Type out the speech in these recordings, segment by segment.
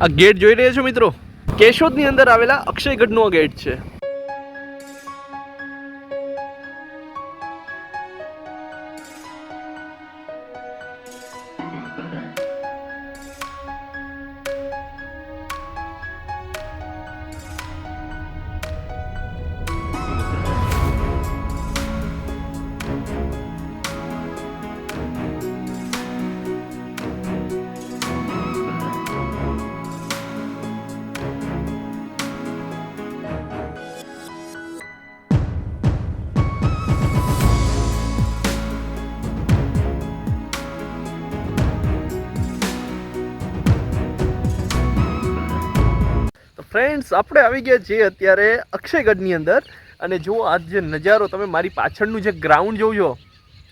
આ ગેટ જોઈ રહ્યા છો મિત્રો? કેશોદની અંદર આવેલા અક્ષયગઢનો ગેટ છે. ફ્રેન્ડ્સ, આપણે આવી ગયા છીએ અત્યારે અક્ષયગઢની અંદર. અને જો આ જે નજારો તમે મારી પાછળનું જે ગ્રાઉન્ડ જોજો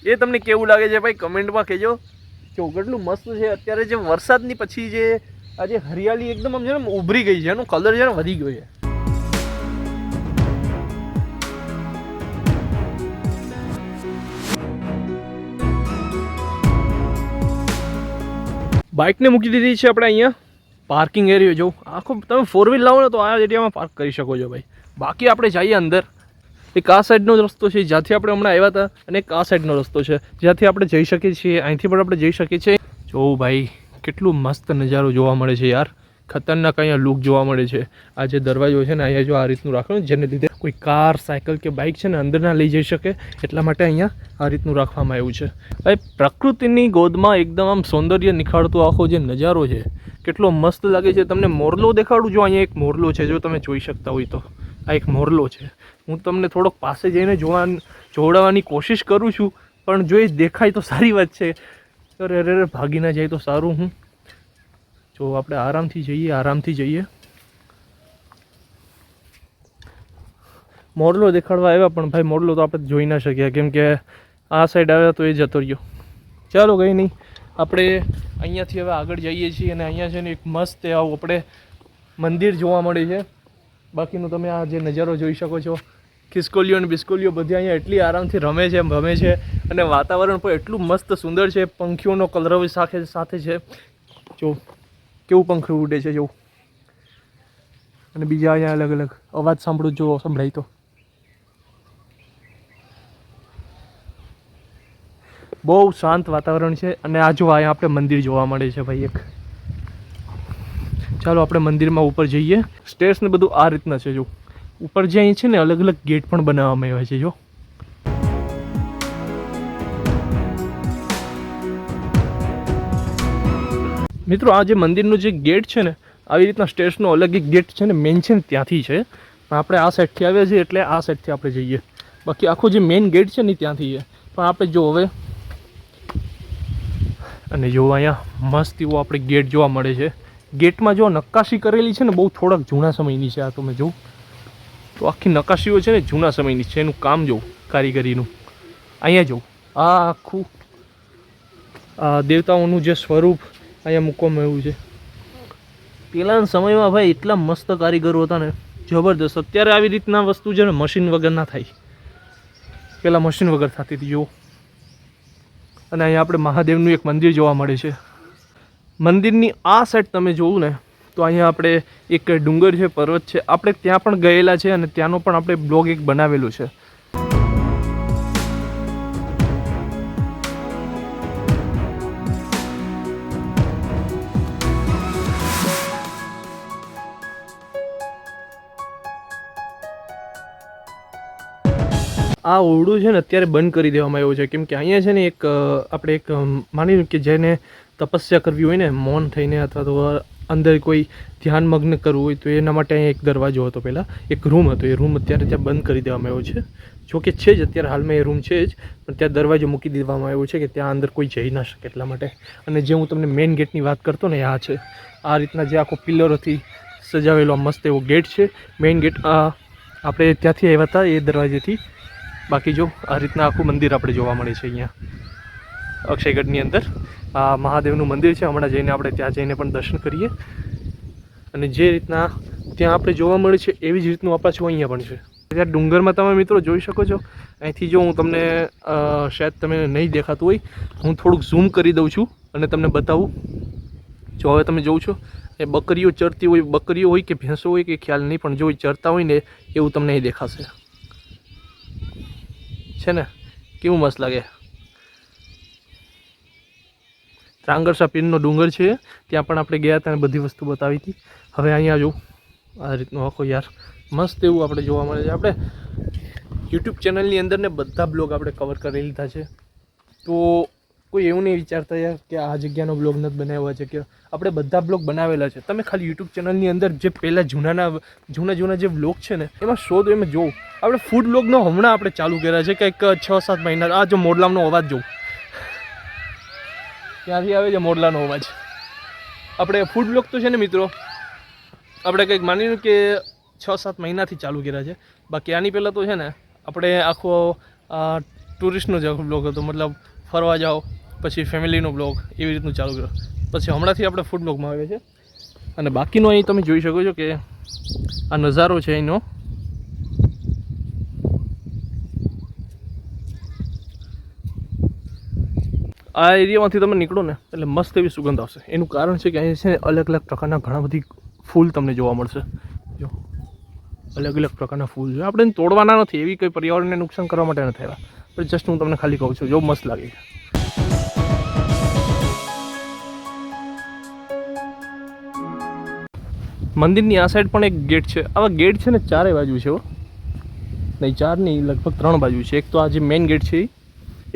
એ તમને કેવું લાગે છે ભાઈ? કમેન્ટમાં કહેજો. જો મસ્ત છે. અત્યારે જે વરસાદની પછી જે આ જે હરિયાળી એકદમ આમ છે ને ઉભરી ગઈ છે. એનો કલર છે ને, વધી ગયો છે. બાઇકને મૂકી દીધી છે આપણે અહીંયા. પાર્કિંગ એરિયો જો. આખો તમે ફોર વ્હીલ લાવો ને તો આ એરિયામાં પાર્ક કરી શકો છો ભાઈ. બાકી આપણે જઈએ અંદર. એક આ સાઈડનો રસ્તો છે, જ્યાંથી આપણે હમણાં આવ્યા હતા, અને એક આ સાઈડનો રસ્તો છે. જ્યાંથી આપણે જઈ શકીએ છીએ, અહીંથી પણ આપણે જઈ શકીએ છીએ. જો ભાઈ, કેટલું મસ્ત નજારો જોવા મળે છે યાર. ખતરનાક અહીંયા લુક જોવા મળે છે. આ જે દરવાજો છે ને, અહીંયા જો આ રીતનું રાખવાનું, જેને લીધે કોઈ કાર, સાયકલ કે બાઇક છે ને અંદર ના લઈ જઈ શકે, એટલા માટે અહીંયા આ રીતનું રાખવામાં આવ્યું છે. હવે પ્રકૃતિની ગોદમાં એકદમ આમ સૌંદર્ય નિખાળતો આખો જે નજારો છે, કેટલો મસ્ત લાગે છે. તમને મોરલો દેખાડું જો અહીંયા એક મોરલો છે, જો તમે જોઈ શકતા હોય તો. આ એક મોરલો છે. હું તમને થોડોક પાસે જઈને જોવા જોડાવાની કોશિશ કરું છું, પણ જો એ દેખાય તો સારી વાત છે. અરે અરે, ભાગી ના જાય તો સારું, હું જો આપણે આરામથી જઈએ આરામથી જઈએ. મોરલો દેખાડવા આવ્યા, પણ ભાઈ મોરલો તો આપણે જોઈ ના શક્યા. કેમ કે આ સાઈડ આવ્યા તો એ જતો રહ્યો. ચાલો કંઈ નહીં, આપણે અહીંયાથી હવે આગળ જઈએ છીએ અને અહીંયા છે ને એક મસ્ત આવું આપણે મંદિર જોવા મળે છે. બાકીનું તમે આ જે નજારો જોઈ શકો છો, ખિસકોલીઓ અને બિસ્કોલીઓ બધી અહીંયા એટલી આરામથી રમે છે રમે છે અને વાતાવરણ પણ એટલું મસ્ત સુંદર છે, પંખીઓનો કલરવ સાથે સાથે છે. જો કેવું પંખી ઉડે છે જો અને બીજા અહીંયા અલગ અલગ. અવાજ સાંભળું જો, સંભળાય તો. બહુ શાંત વાતાવરણ છે અને આ જો અહીંયા આપણે મંદિર જોવા મળે છે ભાઈ એક. ચાલો આપણે મંદિરમાં ઉપર જઈએ. સ્ટેર્સ ને બધું આ રીતના છે જો. ઉપર જે અહીં છે ને અલગ અલગ ગેટ પણ બનાવવામાં આવ્યા છે જો. મિત્રો, આ જે મંદિરનો જે ગેટ છે ને, આવી રીતના સ્ટેર્સનો અલગ એક ગેટ છે ને મેન છે ને ત્યાંથી છે. પણ આપણે આ સાઈડથી આવ્યા છીએ એટલે આ સાઈડથી આપણે જઈએ. બાકી આખો જે મેઇન ગેટ છે ને ત્યાંથી છે. પણ આપણે જો હવે, અને જો અહીંયા મસ્ત એવો આપણે ગેટ જોવા મળે છે. ગેટમાં જો નક્કાશી કરેલી છે ને, બહુ થોડાક જૂના સમયની છે આ તમે જોઉં તો આખી નકાશીઓ છે ને જૂના સમયની છે, એનું કામ જોઉં કારીગરીનું. અહીંયા જોઉં આ આખું દેવતાઓનું જે સ્વરૂપ અહીંયા મૂકવામાં આવ્યું છે. પહેલાંના સમયમાં ભાઈ એટલા મસ્ત કારીગરો હતા ને જબરદસ્ત અત્યારે આવી રીતના વસ્તુ છે ને મશીન વગર ના થાય. પહેલાં મશીન વગર થતી હતી, જુઓ. અને અહીંયા આપણે મહાદેવનું એક મંદિર જોવા મળે છે. મંદિરની આ સાઈડ તમે જોવું ને, તો અહીંયા આપણે એક ડુંગર છે, પર્વત છે. આપણે ત્યાં પણ ગયેલા છે અને ત્યાંનો પણ આપણે બ્લોગ એક બનાવેલો છે. આ ઓરડું છે ને અત્યારે બંધ કરી દેવામાં આવ્યું છે. કેમ કે અહીંયા છે ને એક આપણે એક માની કે જેને તપસ્યા કરવી હોય ને, મૌન થઈને અથવા તો અંદર કોઈ ધ્યાન મગ્ન કરવું હોય તો એના માટે અહીંયા એક દરવાજો હતો પહેલાં. એક રૂમ હતો. એ રૂમ અત્યારે ત્યાં બંધ કરી દેવામાં આવ્યો છે. જો કે છે જ, અત્યારે હાલમાં એ રૂમ છે જ, પણ ત્યાં દરવાજો મૂકી દેવામાં આવ્યો છે કે ત્યાં અંદર કોઈ જઈ ના શકે એટલા માટે. અને જે હું તમને મેઇન ગેટની વાત કરતો ને આ છે. આ રીતના જે આખો પિલરોથી સજાવેલો મસ્ત એવો ગેટ છે. મેઇન ગેટ આપણે ત્યાંથી આવ્યા હતા એ દરવાજેથી. બાકી જો આ રીતના આખું મંદિર આપણે જોવા મળે છે અહીંયા. અક્ષયગઢની અંદર. આ મહાદેવનું મંદિર છે. હમણાં જઈને આપણે ત્યાં જઈને પણ દર્શન કરીએ. અને જે રીતના ત્યાં આપણે જોવા મળે છે, એવી જ રીતનું આ પાછું અહીંયા પણ છે. ત્યાં ડુંગરમાં તમે મિત્રો જોઈ શકો છો. અહીંથી જો હું તમને શાયદ તમે નહીં દેખાતું હોય, હું થોડુંક ઝૂમ કરી દઉં છું અને તમને બતાવું. જો હવે તમે જોઉં છો, એ બકરીઓ ચરતી હોય, બકરીઓ હોય કે ભેંસો હોય કે ખ્યાલ નહીં, પણ જો ચરતા હોય ને, એવું તમને અહીં દેખાશે. છે ને? કેવું મસ્ત લાગે? ત્રાંગરસા પીરનો ડુંગર છે, ત્યાં પણ આપણે ગયા હતા અને બધી વસ્તુ બતાવી હતી. હવે અહીંયા જો, આ રીતનો આખો યાર, મસ્ત એવું આપણે જોવા મળે છે. આપણે યુટ્યુબ ચેનલની અંદર ને બધા બ્લોગ આપણે કવર કરી લીધા છે. તો કોઈ એવું નહીં વિચારતા યાર કે આ જગ્યાનો બ્લોગ નથી બનાવ્યો છે કે આપણે બધા બ્લોગ બનાવેલા છે. તમે ખાલી યુટ્યુબ ચેનલની અંદર જે પહેલાં જૂનાના જૂના જૂના જે બ્લોગ છે ને, એમાં શોધ, એમાં જોવો. આપણે ફૂડ બ્લોગનો હમણાં આપણે ચાલુ કર્યા છે, કંઈક છ સાત મહિના આ જો મોડલામનો અવાજ જોઉં ત્યાંથી આવે છે મોડલાનો અવાજ. આપણે ફૂડ બ્લોગ તો છે ને મિત્રો, આપણે કંઈક માની કે છ સાત મહિનાથી ચાલુ કર્યા છે. બાકી આની પહેલાં તો છે ને, આપણે આખો ટુરિસ્ટનો જ બ્લોગ હતો. મતલબ ફરવા જાઓ પછી ફેમિલીનો બ્લોગ એવી રીતનું ચાલુ કર્યો. પછી હમણાંથી આપણે ફૂડ બ્લોગમાં આવે છે અને બાકીનો અહીં તમે જોઈ શકો છો કે આ નજારો છે અહીંનો. આ એરિયામાંથી તમે નીકળો ને, એટલે મસ્ત એવી સુગંધ આવશે. એનું કારણ છે કે અહીં છે અલગ અલગ પ્રકારના ઘણા બધી ફૂલ તમને જોવા મળશે. જો, અલગ અલગ પ્રકારના ફૂલ જો આપણે તોડવાના નથી, એવી કોઈ પર્યાવરણને નુકસાન કરવા માટે નથી આવ્યા. પણ જસ્ટ હું તમને ખાલી કહું છું, જો મસ્ત લાગે. છે મંદિરની આ સાઈડ પણ એક ગેટ છે. આવા ગેટ છે ને ચારે બાજુ છે નહીં ચાર નહીં લગભગ ત્રણ બાજુ છે. એક તો આ જે મેઇન ગેટ છે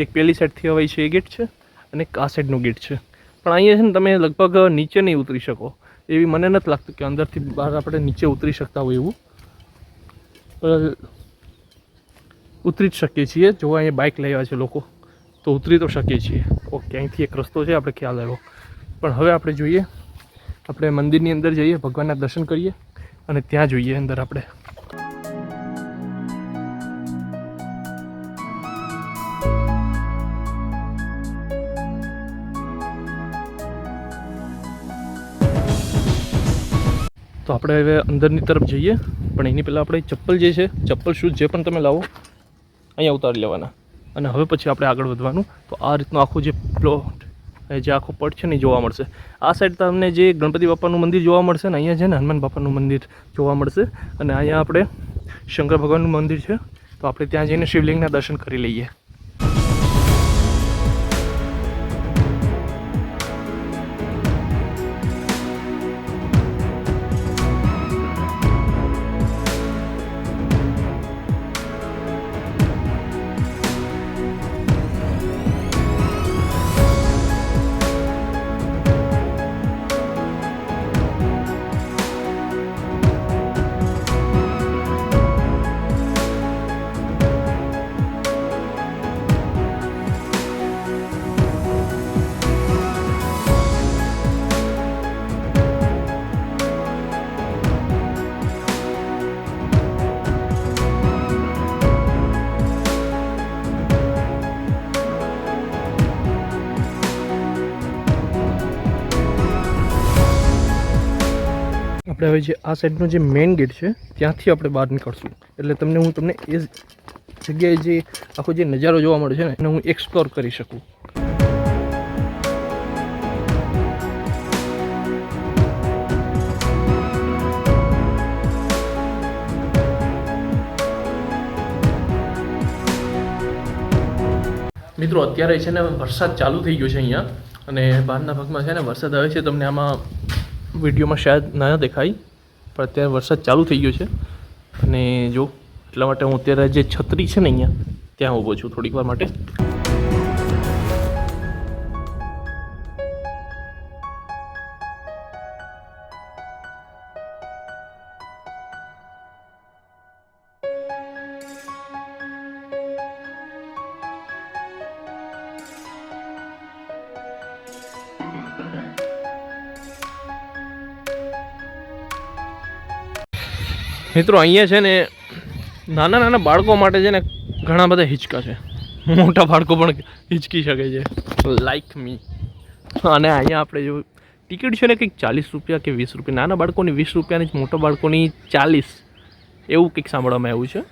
એક પેલી સાઈડથી અવાય છે એ ગેટ છે અને એક આ સાઈડનો ગેટ છે. પણ અહીંયા છે ને તમે લગભગ નીચે નહીં ઉતરી શકો. એવી મને નથી લાગતું કે અંદરથી બહાર આપણે નીચે ઉતરી શકતા હોય એવું. ઉતરી જ શકીએ છીએ. જો અહીંયા બાઇક લઈ આવ્યા છે લોકો, તો ઉતરી તો શકીએ છીએ. ઓકે, અહીંથી એક રસ્તો છે, આપણે ખ્યાલ આવ્યો. પણ હવે આપણે જોઈએ આપણે મંદિરની અંદર જઈએ, ભગવાનના દર્શન કરીએ અને ત્યાં જોઈએ અંદર આપણે. તો આપણે હવે અંદરની તરફ જઈએ, પણ એની પહેલાં આપણે ચપ્પલ જે છે, ચપ્પલ શૂઝ જે પણ તમે લાવો, અહીંયા ઉતારી લેવાના. અને હવે પછી આપણે આગળ વધવાનું. તો આ રીતનું આખું જે પ્લોટ જે આખો પટ છે ને જોવા મળશે. આ સાઈડ તમને જે ગણપતિ બાપાનું મંદિર જોવા મળશે ને અહીંયા છે ને હનુમાન બાપાનું મંદિર જોવા મળશે અને અહીંયા આપણે શંકર ભગવાનનું મંદિર છે. તો આપણે ત્યાં જઈને શિવલિંગના દર્શન કરી લઈએ. આપણે હવે જે આ સાઈડનો જે મેઇન ગેટ છે, ત્યાંથી આપણે બહાર નીકળશું. એટલે તમને હું તમને એ જગ્યાએ જે આખો જે નજારો જોવા મળે છે ને, એને હું એક્સપ્લોર કરી શકું. મિત્રો, અત્યારે છે ને વરસાદ ચાલુ થઈ ગયો છે અહીંયા, અને બહારના ભાગમાં છે ને વરસાદ આવે છે, તમને આમાં વિડીયોમાં શાયદ ના દેખાય, પણ અત્યારે વરસાદ ચાલુ થઈ ગયો છે. અને જો, એટલા માટે હું અત્યારે જે છત્રી છે ને અહીંયા, ત્યાં ઊભો છું થોડીક વાર માટે. મિત્રો, અહીંયા છે ને નાના નાના બાળકો માટે છે ને ઘણા બધા હિંચકા છે. મોટા બાળકો પણ હિંચકી શકે છે. લાઈક મી અને અહીંયા આપણે જો ટિકિટ છે ને કંઈક ચાલીસ રૂપિયા કે વીસ રૂપિયા, નાના બાળકોની વીસ રૂપિયાની મોટા બાળકોની ચાલીસ. એવું કંઈક સાંભળવામાં આવ્યું છે.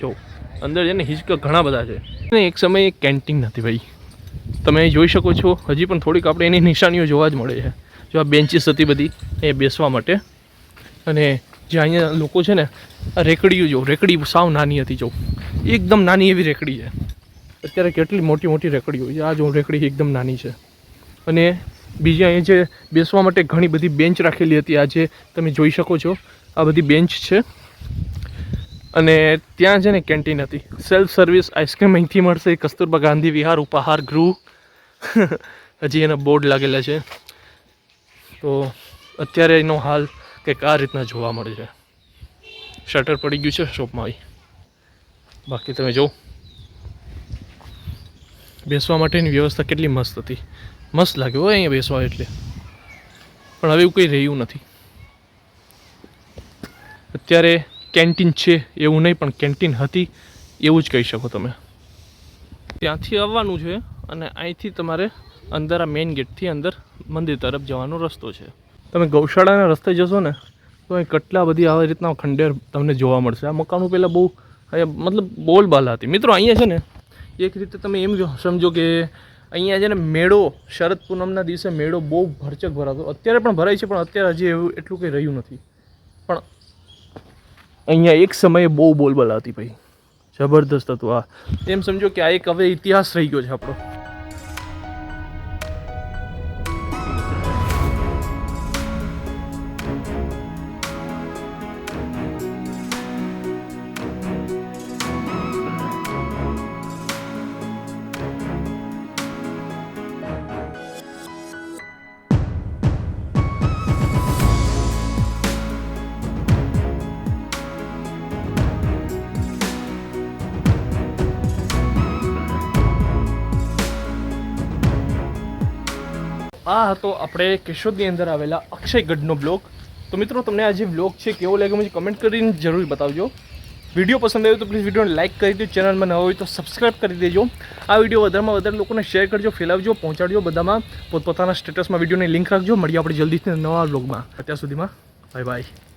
જો, અંદર છે ને હિંચકા ઘણા બધા છે. ને એક સમયે કેન્ટીન નથી ભાઈ. તમે જોઈ શકો છો, હજી પણ થોડીક આપણે એની નિશાનીઓ જોવા જ મળે છે. જો આ બેન્ચીસ હતી બધી, એ બેસવા માટે. અને જે અહીંયા લોકો છે ને આ રેકડીઓ જો, રેકડી સાવ નાની હતી જો. એકદમ નાની એવી રેકડી છે. અત્યારે કેટલી મોટી મોટી રેકડીઓ છે. આ જો રેકડી એકદમ નાની છે. અને બીજી અહીંયા જે બેસવા માટે ઘણી બધી બેન્ચ રાખેલી હતી. આજે તમે જોઈ શકો છો, આ બધી બેન્ચ છે. અને ત્યાં છે ને કેન્ટીન હતી. સેલ્ફ સર્વિસ આઈસ્ક્રીમ અહીંથી મળશે. કસ્તુરબા ગાંધી વિહાર ઉપહાર ગૃહ. હજી એના બોર્ડ લાગેલા છે. તો અત્યારે એનો હાલ કંઈક આ રીતના જોવા મળે છે. શટર પડી ગયું છે શોપમાં આવી. બાકી તમે જો બેસવા માટેની વ્યવસ્થા કેટલી મસ્ત હતી. મસ્ત લાગ્યું હોય અહીંયા બેસવા એટલે. પણ હવે એવું કંઈ રહ્યું નથી. અત્યારે કેન્ટીન છે એવું નહીં, પણ કેન્ટીન હતી એવું જ કહી શકો તમે. ત્યાંથી આવવાનું છે અને અહીંથી તમારે અંદર આ મેઇન ગેટથી અંદર મંદિર તરફ જવાનો રસ્તો છે. તમે ગૌશાળાના રસ્તે જશો ને, તો અહીં કેટલા બધી આવી રીતના ખંડેર તમને જોવા મળશે. આ મકાનો પહેલાં બહુ, અહીંયા મતલબ બોલબાલા હતી. મિત્રો, અહીંયા છે ને, એક રીતે તમે એમ સમજો કે અહીંયા છે ને મેળો, શરદ પૂનમના દિવસે મેળો બહુ ભરચક ભરાતો. અત્યારે પણ ભરાય છે, પણ અત્યારે હજી એવું એટલું કંઈ રહ્યું નથી. પણ અહીંયા એક સમયે બહુ બોલબાલા હતી ભાઈ. જબરદસ્ત હતું આ. એમ સમજો કે આ એક હવે ઇતિહાસ રહી ગયો છે આપણો. આ હતો આપણે કેશોદની અંદર આવેલા અક્ષયગઢનો બ્લોગ. તો મિત્રો, તમને આ જે બ્લોગ છે, કેવો લાગ્યો મને કમેન્ટ કરીને જરૂર બતાવજો. વીડિયો પસંદ આવ્યો તો પ્લીઝ વિડીયોને લાઇક કરી દો ચેનલમાં ન હોય તો સબસ્ક્રાઇબ કરી દેજો. આ વીડિયો વધારેમાં વધારે લોકોને શેર કરજો, ફેલાવજો, પહોંચાડજો બધામાં. પોતપોતાના સ્ટેટસમાં વિડીયોની લિંક રાખજો. મળીએ આપણે જલ્દીથી નવા બ્લોગમાં અત્યાર સુધીમાં બાય બાય